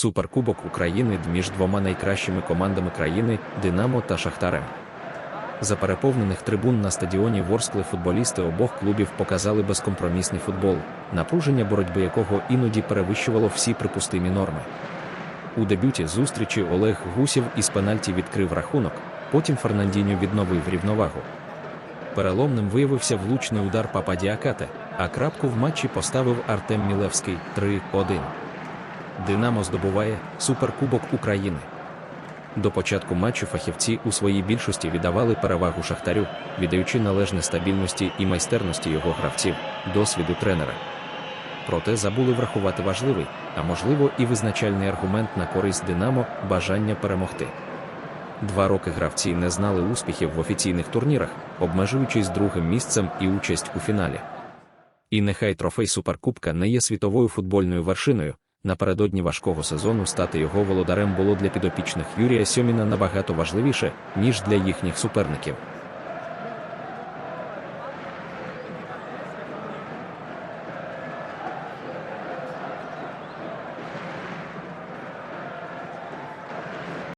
Суперкубок України між двома найкращими командами країни Динамо та Шахтарем. За переповнених трибун на стадіоні Ворскли футболісти обох клубів показали безкомпромісний футбол, напруження боротьби якого іноді перевищувало всі припустимі норми. У дебюті зустрічі Олег Гусєв із пенальті відкрив рахунок, потім Фернандіньо відновив рівновагу. Переломним виявився влучний удар Пападіакате, а крапку в матчі поставив Артем Мілевський 3-1. Динамо здобуває Суперкубок України. До початку матчу фахівці у своїй більшості віддавали перевагу Шахтарю, віддаючи належне стабільності і майстерності його гравців, досвіду тренера. Проте забули врахувати важливий, а можливо і визначальний аргумент на користь Динамо бажання перемогти. Два роки гравці не знали успіхів в офіційних турнірах, обмежуючись другим місцем і участь у фіналі. І нехай трофей Суперкубка не є світовою футбольною вершиною, напередодні важкого сезону стати його володарем було для підопічних Юрія Сьоміна набагато важливіше, ніж для їхніх суперників.